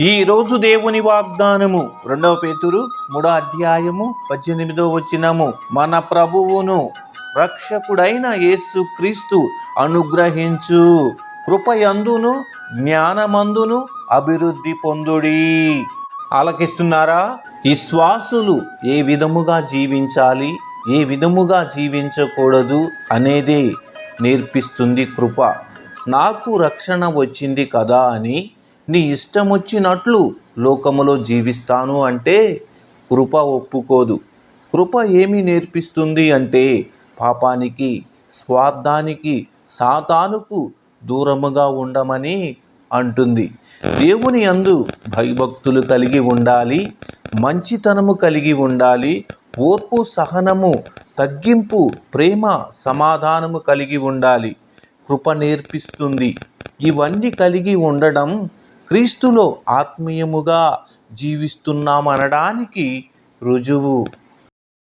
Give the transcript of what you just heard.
ఈ రోజు దేవుని వాగ్దానము రెండవ పేతురు మూడో అధ్యాయము పద్దెనిమిదో వచ్చినము మన ప్రభువును రక్షకుడైన యేసు క్రీస్తు అనుగ్రహించు. కృపయందును జ్ఞానమందును అభివృద్ధి పొందుడి. ఆలకిస్తున్నారా? విశ్వాసులు ఏ విధముగా జీవించాలి ఏ విధముగా జీవించకూడదు అనేదే నేర్పిస్తుంది కృప. నాకు రక్షణ వచ్చింది కదా అని నీ ఇష్టం వచ్చినట్లు లోకములో జీవిస్తాను అంటే కృప ఒప్పుకోదు. కృప ఏమి నేర్పిస్తుంది అంటే పాపానికి స్వార్థానికి సాతానుకు దూరముగా ఉండమని అంటుంది. దేవుని అందు భయభక్తులు కలిగి ఉండాలి మంచితనము కలిగి ఉండాలి ఓర్పు సహనము తగ్గింపు ప్రేమ సమాధానము కలిగి ఉండాలి. కృప నేర్పిస్తుంది. ఇవన్నీ కలిగి ఉండడం క్రీస్తులో ఆత్మీయముగా జీవిస్తున్నామనడానికి రుజువు